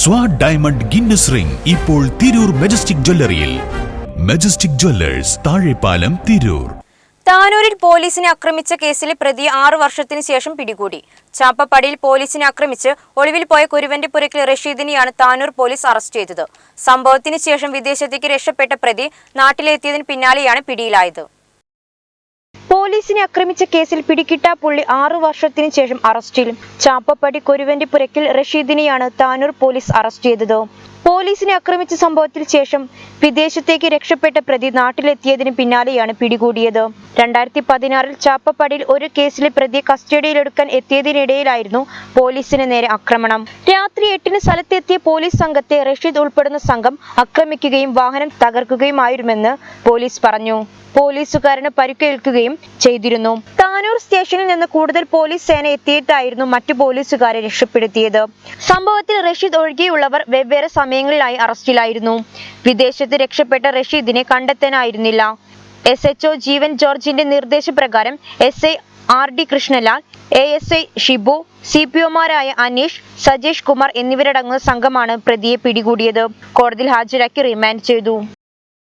സ്വാഡ് diamond Guinness ring ഇപ്പോൾ Tirur Majestic ജ്വല്ലറിയിൽ Majestic Jewellers Thazhepalam Tirur. താനൂരിൽ പോലീസിനെ ആക്രമിച്ച കേസിൽ പ്രതി ആറു വർഷത്തിന് ശേഷം പിടികൂടി. ചാപ്പപ്പടിയിൽ പോലീസിനെ ആക്രമിച്ച് ഒളിവിൽ പോയ കുരുവന്റെ പുരക്കിൽ റഷീദിനെയാണ് താനൂർ പോലീസ് അറസ്റ്റ് ചെയ്തത്. സംഭവത്തിന് ശേഷം വിദേശത്തേക്ക് രക്ഷപ്പെട്ട പ്രതി നാട്ടിലെത്തിയതിന് പിന്നാലെയാണ് പിടിയിലായത്. പോലീസിനെ ആക്രമിച്ച കേസിൽ പിടികിട്ടാപ്പുള്ളി ആറു വർഷത്തിന് ശേഷം അറസ്റ്റിൽ. ചാപ്പപ്പടി കൊരുവന്റെ പുരക്കിൽ റഷീദിനെയാണ് താനൂർ പോലീസ് അറസ്റ്റ് ചെയ്തത്. പോലീസിനെ ആക്രമിച്ച സംഭവത്തിൽ ശേഷം വിദേശത്തേക്ക് രക്ഷപ്പെട്ട പ്രതി നാട്ടിലെത്തിയതിന് പിന്നാലെയാണ് പിടികൂടിയത്. രണ്ടായിരത്തി പതിനാറിൽ ചാപ്പപ്പടിയിൽ ഒരു കേസിലെ പ്രതിയെ കസ്റ്റഡിയിലെടുക്കാൻ എത്തിയതിനിടയിലായിരുന്നു പോലീസിന് നേരെ ആക്രമണം. രാത്രി എട്ടിന് സ്ഥലത്തെത്തിയ പോലീസ് സംഘത്തെ റഷീദ് ഉൾപ്പെടുന്ന സംഘം ആക്രമിക്കുകയും വാഹനം തകർക്കുകയുമായിരുമെന്ന് പോലീസ് പറഞ്ഞു. പോലീസുകാരന് പരിക്കേൽക്കുകയും ചെയ്തിരുന്നു. താനൂർ സ്റ്റേഷനിൽ നിന്ന് കൂടുതൽ പോലീസ് സേന എത്തിയിട്ടായിരുന്നു മറ്റു പോലീസുകാരെ രക്ഷപ്പെടുത്തിയത്. സംഭവത്തിൽ റഷീദ് ഒഴികെയുള്ളവർ വെവ്വേറെ സമയങ്ങളിലായി അറസ്റ്റിലായിരുന്നു. വിദേശത്ത് രക്ഷപ്പെട്ട റഷീദിനെ കണ്ടെത്താനായിരുന്നില്ല. എസ് എച്ച് ജീവൻ ജോർജിന്റെ നിർദ്ദേശപ്രകാരം S I R D Krishnalal A S I Shibu C P ഒമാരായ Aneesh Sajesh Kumar എന്നിവരടങ്ങുന്ന സംഘമാണ് പ്രതിയെ പിടികൂടിയത്. കോടതിയിൽ ഹാജരാക്കി റിമാൻഡ് ചെയ്തു.